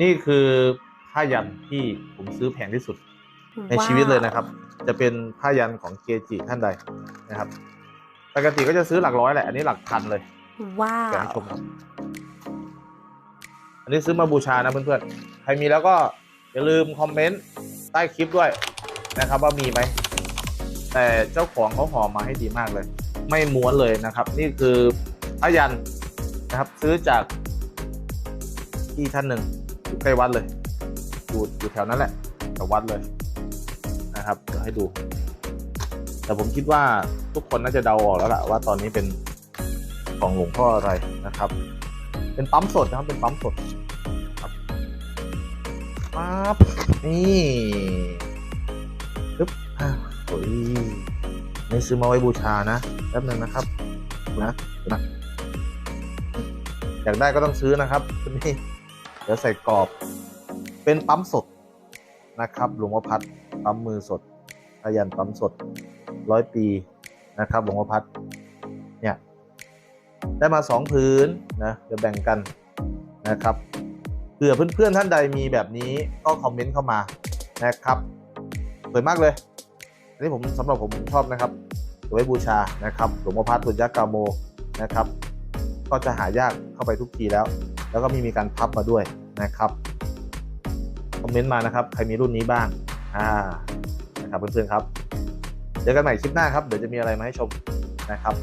นี่คือผ้ายันที่ผมซื้อแพงที่สุด ในชีวิตเลยนะครับ จะเป็นผ้ายันของเกจิท่านใดนะครับปกติก็จะซื้อหลักร้อยแหละ อันนี้หลักพันเลยว้าแกะวให้ชมครับอันนี้ซื้อมาบูชานะเพื่อนๆ ใครมีแล้วก็อย่าลืมคอมเมนต์ใต้คลิปด้วยนะครับว่ามีไหม แต่เจ้าของเขาห่อมาให้ดีมากเลย ไม่ม้วนเลยนะครับ นี่คือผ้ายันนะครับ ซื้อจากที่ท่านหนึ่ง อยู่ใกล้วัดเลยอยู่อยู่แถวนั้นแหละแถววัดเลยนะครับเดี๋ยวให้ดู แต่ผมคิดว่าทุกคนน่าจะเดาออกแล้วล่ะว่าตอนนี้เป็นของหลวงพ่ออะไรนะครับ เป็นปั๊มสดนะครับเป็นปั๊มสดครับปั๊บนี่ปึ๊บโอ้ยนี่ซื้อมาไว้บูชานะแป๊บนึงนะครับนะนะอยากได้ก็ต้องซื้อนะครับนี่ ดี๋ยวใส่กรอบ เป็นปั๊มสดนะครับหลวงพ่อพัดปั๊มมือสดพยันปั๊มสดร้อยปีนะครับหลวงพ่อพัดเนี่ยได้มาสองพื้นนะเดี๋ยวแบ่งกันนะครับเผื่อเพื่อนๆท่านใดมีแบบนี้ก็คอมเมนต์เข้ามานะครับสวยมากเลยอันนี้ผมสำหรับผมชอบนะครับเอาไว้บูชานะครับหลวงพ่อพัดตุนยักษ์กาโมนะครับ ก็จะหายากเข้าไปทุกทีแล้ว แล้วก็มีมีการพับมาด้วย นะครับคอมเมนต์มานะครับ ใครมีรุ่นนี้บ้างอ่านะครับเพื่อนๆครับ เจอกันใหม่คลิปหน้าครับ เดี๋ยวจะมีอะไรมาให้ชมนะครับ